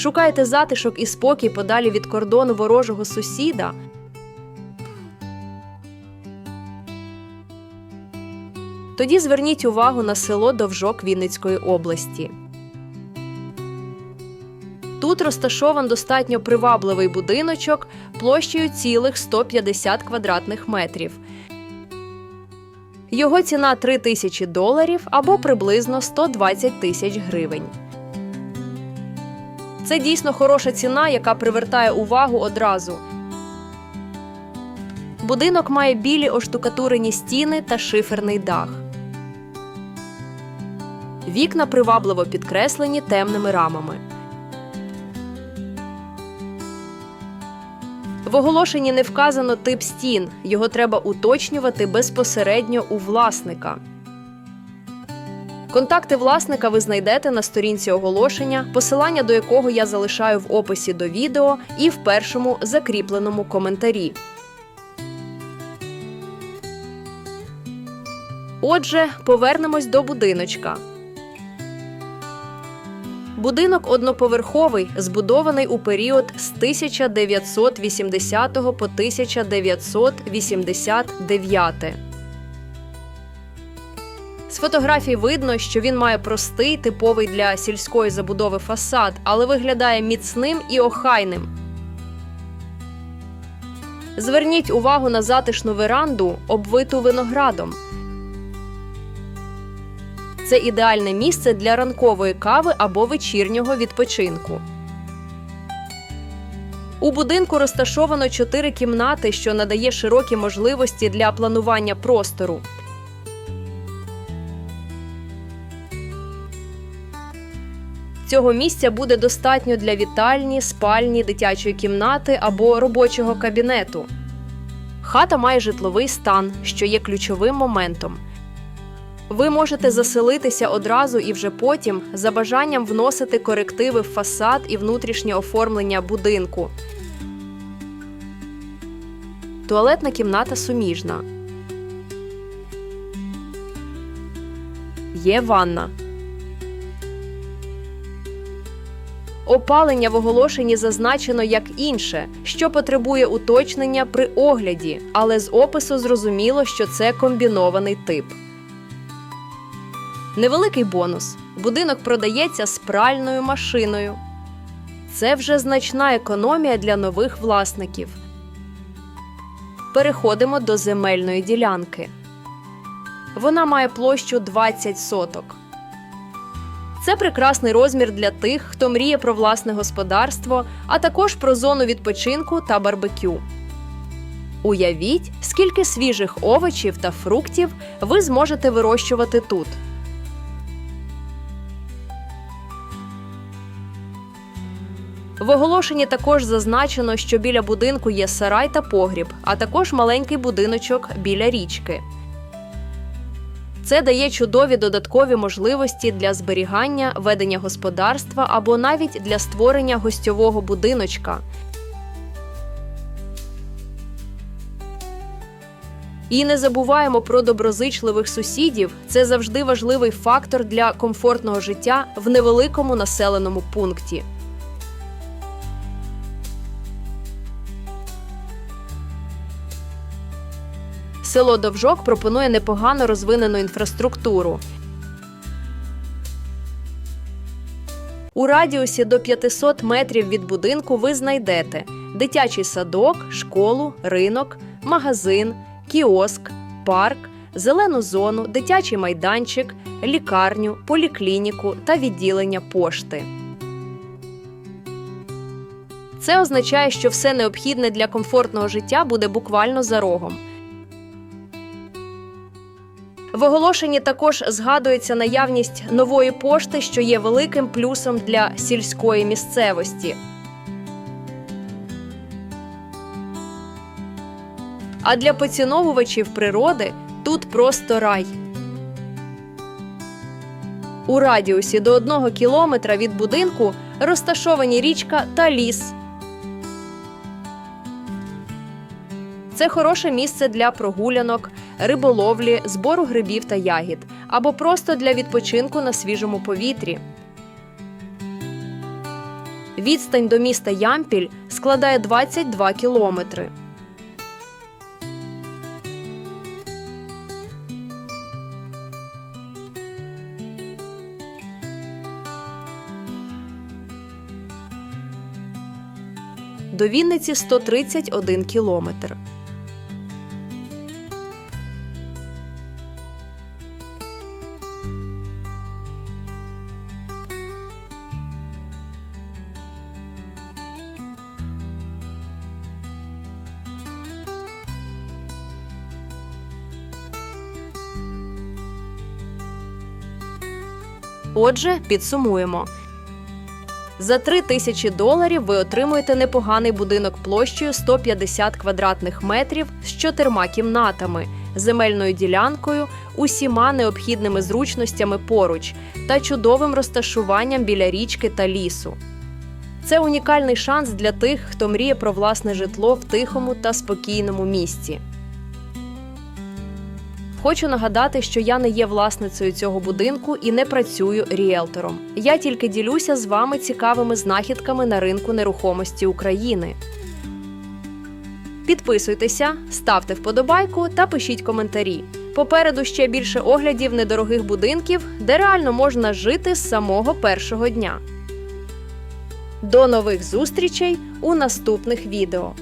Шукаєте затишок і спокій подалі від кордону ворожого сусіда. Тоді зверніть увагу на село Довжок Вінницької області. Тут розташован достатньо привабливий будиночок площею цілих 150 квадратних метрів. Його ціна 3 тисячі доларів або приблизно 120 тисяч гривень. Це дійсно хороша ціна, яка привертає увагу одразу. Будинок має білі оштукатурені стіни та шиферний дах. Вікна привабливо підкреслені темними рамами. В оголошенні не вказано тип стін, його треба уточнювати безпосередньо у власника. Контакти власника ви знайдете на сторінці оголошення, посилання до якого я залишаю в описі до відео і в першому закріпленому коментарі. Отже, повернемось до будиночка. Будинок одноповерховий, збудований у період з 1980 по 1989. Фотографій видно, що він має простий, типовий для сільської забудови фасад, але виглядає міцним і охайним. Зверніть увагу на затишну веранду, обвиту виноградом. Це ідеальне місце для ранкової кави або вечірнього відпочинку. У будинку розташовано чотири кімнати, що надає широкі можливості для планування простору. Цього місця буде достатньо для вітальні, спальні, дитячої кімнати або робочого кабінету. Хата має житловий стан, що є ключовим моментом. Ви можете заселитися одразу і вже потім за бажанням вносити корективи в фасад і внутрішнє оформлення будинку. Туалетна кімната суміжна. Є ванна. Опалення в оголошенні зазначено як інше, що потребує уточнення при огляді, але з опису зрозуміло, що це комбінований тип. Невеликий бонус. Будинок продається з пральною машиною. Це вже значна економія для нових власників. Переходимо до земельної ділянки. Вона має площу 20 соток. Це прекрасний розмір для тих, хто мріє про власне господарство, а також про зону відпочинку та барбекю. Уявіть, скільки свіжих овочів та фруктів ви зможете вирощувати тут. В оголошенні також зазначено, що біля будинку є сарай та погріб, а також маленький будиночок біля річки. Це дає чудові додаткові можливості для зберігання, ведення господарства або навіть для створення гостьового будиночка. І не забуваємо про доброзичливих сусідів. Це завжди важливий фактор для комфортного життя в невеликому населеному пункті. Село Довжок пропонує непогано розвинену інфраструктуру. У радіусі до 500 метрів від будинку ви знайдете дитячий садок, школу, ринок, магазин, кіоск, парк, зелену зону, дитячий майданчик, лікарню, поліклініку та відділення пошти. Це означає, що все необхідне для комфортного життя буде буквально за рогом. В оголошенні також згадується наявність нової пошти, що є великим плюсом для сільської місцевості. А для поціновувачів природи тут просто рай. У радіусі до одного кілометра від будинку розташовані річка та ліс. Це хороше місце для прогулянок, риболовлі, збору грибів та ягід або просто для відпочинку на свіжому повітрі. Відстань до міста Ямпіль складає 22 кілометри. До Вінниці 131 кілометр. Отже, підсумуємо. За 3 тисячі доларів ви отримуєте непоганий будинок площею 150 квадратних метрів з чотирма кімнатами, земельною ділянкою, усіма необхідними зручностями поруч та чудовим розташуванням біля річки та лісу. Це унікальний шанс для тих, хто мріє про власне житло в тихому та спокійному місці. Хочу нагадати, що я не є власницею цього будинку і не працюю ріелтором. Я тільки ділюся з вами цікавими знахідками на ринку нерухомості України. Підписуйтеся, ставте вподобайку та пишіть коментарі. Попереду ще більше оглядів недорогих будинків, де реально можна жити з самого першого дня. До нових зустрічей у наступних відео.